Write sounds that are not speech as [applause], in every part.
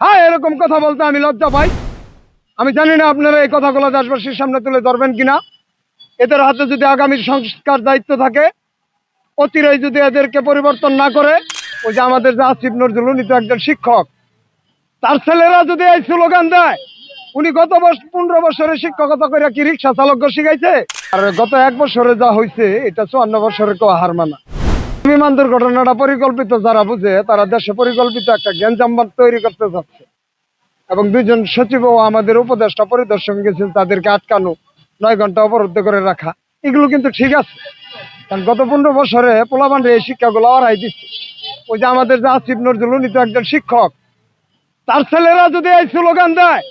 হ্যাঁ এরকম কথা বলতে আমি লজ্জা পাই। আমি জানি না আপনারা এই কথাগুলো দেশবাসীর সামনে তুলে ধরবেন কিনা। এদের হাতে যদি আগামী সংস্কার দায়িত্ব থাকে অতিরাই যদি এদেরকে পরিবর্তন না করে, ওই যে আমাদের যে আসিফ নজরুল, উনি তো একজন শিক্ষক। তার ছেলেরা যদি এই স্লোগান দেয়, উনি গত বছর পনেরো বছরে শিক্ষকতা করে কি রিক্সা চালক শিখাইছে? আর গত এক বছরে যা হয়েছে এটা চুয়ান্ন বছরের কেউ হার মানা। বিমান দুর্ঘটনাটা পরিকল্পিত যারা বুঝে, তারা দেশে পরিকল্পিত একটা গ্যাঞ্জাম তৈরি করতে চাচ্ছে এবং দুইজন সচিবও আমাদের উপদেষ্টা পরিদর্শন গেছেন তাদেরকে আটকানো, নয় ঘণ্টা অবরুদ্ধ করে রাখা। এগুলো কিন্তু ঠিক আছে। কারণ গত পনেরো বছরে পোলাবান্ডে এই শিক্ষাগুলো অরাই দিচ্ছে। ওই যে আমাদের যে আসিফ নজরুল, উনি তো একজন শিক্ষক। তার ছেলেরা যদি এই স্লোগান দেয়,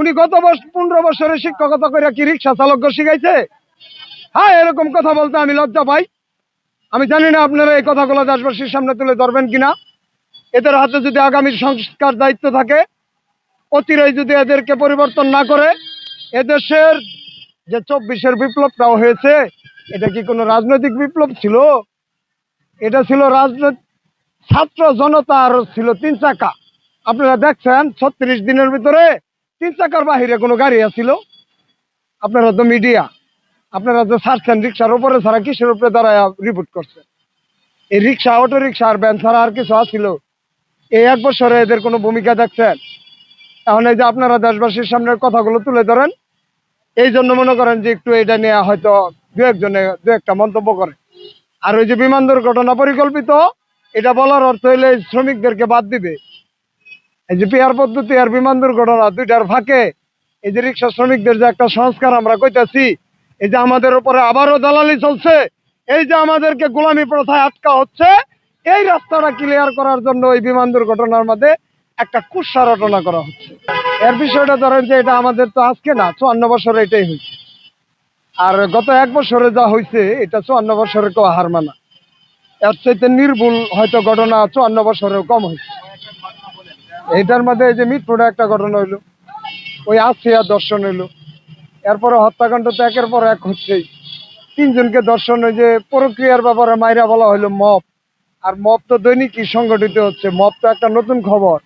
উনি গত পনেরো বছরে শিক্ষকতা করে কি রিক্সা চালক শিখাইছে? হ্যাঁ এরকম কথা বলতে আমি লজ্জা পাই। আমি জানি না আপনারা এই কথাগুলো দেশবাসীর সামনে তুলে ধরবেন কিনা। এদের হাতে যদি আগামী সংস্কার দায়িত্ব থাকে অতিরাই যদি এদেরকে পরিবর্তন না করে, এদেশের যে চব্বিশের বিপ্লবটাও হয়েছে, এটা কি কোনো রাজনৈতিক বিপ্লব ছিল? এটা ছিল রাজনৈতিক, ছাত্র জনতা আর ছিল তিন চাকা। আপনারা দেখছেন, ছত্রিশ দিনের ভিতরে তিন চাকার বাহিরে কোনো গাড়ি আছিল। আপনারা তো মিডিয়া। আপনারা যে ছাড়ছেন রিক্সার উপরে ছাড়া কিসের উপরে দাঁড়ায় রিপোর্ট করছেন এই রিক্সা অটো রিক্সা আর ভ্যান ছাড়া আর কিছু আছিল? এই এক বছরে এদের কোনো ভূমিকা দেখছেন? এখন এই যে আপনারা দেশবাসীর সামনে কথাগুলো তুলে ধরেন, এই জন্য মনে করেন যে একটু এটা নিয়ে হয়তো দু একজনে দু একটা মন্তব্য করে। আর ওই যে বিমান দুর্ঘটনা পরিকল্পিত, এটা বলার অর্থ হইলে শ্রমিকদেরকে বাদ দিবে। এই যে পেয়ার পদ্ধতি আর বিমান দুর্ঘটনা দুইটার ফাঁকে, এই যে রিক্সা শ্রমিকদের যে একটা সংস্কার আমরা কইতাছি এই যে আমাদের উপরে আবারও দালালি চলছে, এই যে আমাদেরকে গোলামি প্রথায় আটকা হচ্ছে, এই রাস্তাটা ক্লিয়ার করার জন্য ওই বিমান দুর্ঘটনার মধ্যে একটা কুৎসা রটনা করা হচ্ছে। এর বিষয়টা ধরেন যে এটা আমাদের তো আজকে না, চুয়ান্ন বছরে এটাই হয়েছে। আর গত এক বছরে যা হয়েছে, এটা চুয়ান্ন বছরে কেউ হার মানা এর চাইতে নির্ভুল হয়তো ঘটনা চুয়ান্ন বছরেও কম হয়েছে। এটার মধ্যে এই যে মিটফোর্ডে একটা ঘটনা হইল, ওই আসিয়া দর্শন হইল। এরপরে হত্যাকাণ্ড তো একের পর এক হচ্ছেই। তিনজনকে দর্শন ওই যে প্রক্রিয়ার ব্যাপারে মাইরা বলা হইল মপ আর মপ তো দৈনিকই সংগঠিত হচ্ছে। মপ তো একটা নতুন খবর।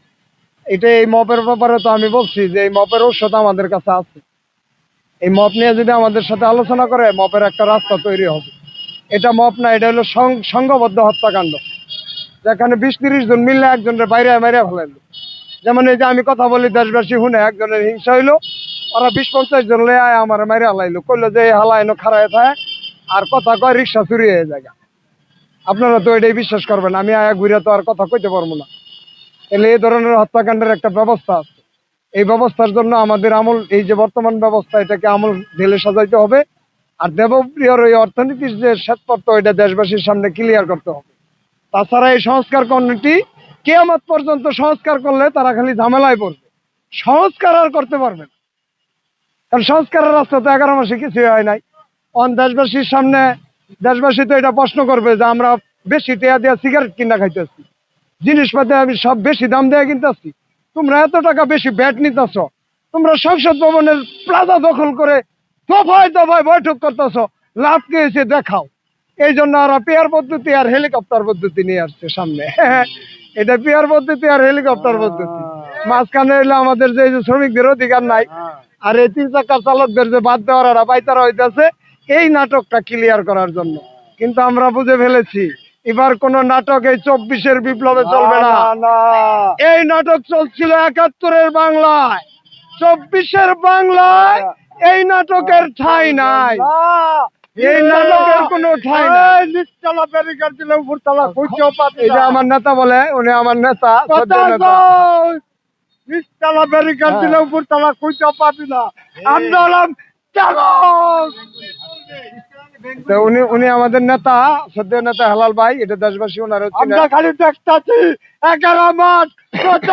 এটা এই মপের ব্যাপারে তো আমি বলছি যে এই মপের ঔষধ আমাদের কাছে আছে। এই মপ নিয়ে যদি আমাদের সাথে আলোচনা করে মপের একটা রাস্তা তৈরি হবে। এটা মপ না, এটা হলো সংঘবদ্ধ হত্যাকাণ্ড। যেখানে বিশ তিরিশ জন মিললে একজনের বাইরে বাইরে ফেলাইলো যেমন এই যে আমি কথা বলি দেশবাসী শুনে, একজনের হিংসা হইল ওরা বিশ পঞ্চাশ জন লে আয় আমার মাইরে হালাইলো কইলো যে হালা এনো খারায় থাকে, আর কথা কয় রিক্সা চুরি হয়ে যায় আপনারা তো এটাই বিশ্বাস করবেন, আমি আয়া ঘুরে তো আর কথা কইতে পারব না। তাহলে এই ধরনের হত্যাকাণ্ডের একটা ব্যবস্থা আছে। এই ব্যবস্থার জন্য আমাদের আমল, এই যে বর্তমান ব্যবস্থা, এটাকে আমল ঢেলে সাজাইতে হবে। আর দেবপ্রিয়র ওই অর্থনীতির যে শ্বেতপত্র এটা দেশবাসীর সামনে ক্লিয়ার করতে হবে। তাছাড়া এই সংস্কার কমিটি কেয়ামত পর্যন্ত সংস্কার করলে তারা খালি ঝামেলায় পড়বে। সংস্কার আর করতে পারবে না। কারণ সংস্কারের রাস্তা তো এগারো মাসে কিছুই হয় নাই। অন দেশবাসীর সামনে, দেশবাসী তো এটা প্রশ্ন করবে যে আমরা বেশি টেয়া দেওয়া সিগারেট কিনা খাইতেছি। জিনিসপাতি আমি সব বেশি দাম দেওয়া কিনতেছি। তোমরা এত টাকা বেশি ব্যাট নিতেছ। তোমরা সংসদ ভবনের প্লাজা দখল করে দফায় দফায় বৈঠক করতেছ। লাভ কে এসে দেখাও। এই জন্য ওরা পেয়ার পদ্ধতি আর হেলিকপ্টার পদ্ধতি নিয়ে আসছে সামনে। [laughs] এটা পেয়ার পদ্ধতি আর হেলিকপ্টার পদ্ধতি। মাঝখানে এলে আমাদের যে শ্রমিকদের অধিকার নাই আর এই তিন চাকার চালকদের যে বাদ দেওয়ার ওরা পাইতারা হইতেছে এই নাটকটা ক্লিয়ার করার জন্য। কিন্তু আমরা বুঝে ফেলেছি এবার কোন নাটক এই চব্বিশের বিপ্লবে চলবে না। এই নাটক চলছিল একাত্তরের বাংলায়। চব্বিশের বাংলায় এই নাটকের ঠাই নাই। এই নাটকের কোনো ঠাঁই নাই। নিচতলা ব্যারিকেড দিলে উপরতলা খুঁজেও পাবি এই আমার নেতা বলে উনি আমার নেতা নিচতলা হ্যাঁ। দিলে উপরতলা খুঁজেও পাবি না। আমরা হলাম তো উনি উনি আমাদের নেতা সদ্য নেতা হেলাল ভাই এটা দেশবাসী ওনার আমরা খালি দেখতেছি এগারো মাস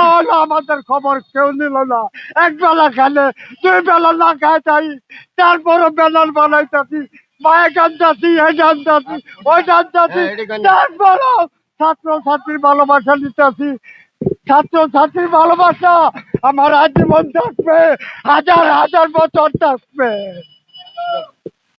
হলো আমাদের খবর কেউ নিল না। এক বেলা খেলে দুই বেলা না খাই তাই তারপরে ব্যানার বানাইতেছি মায়ে কান্দাছি এই জানতাছি ওই জানতাছি তারপরও ছাত্র ছাত্রীর ভালোবাসা নিতেছি। ছাত্র ছাত্রীর ভালোবাসা আমার আজীবন থাকবে হাজার হাজার বছর থাকবে।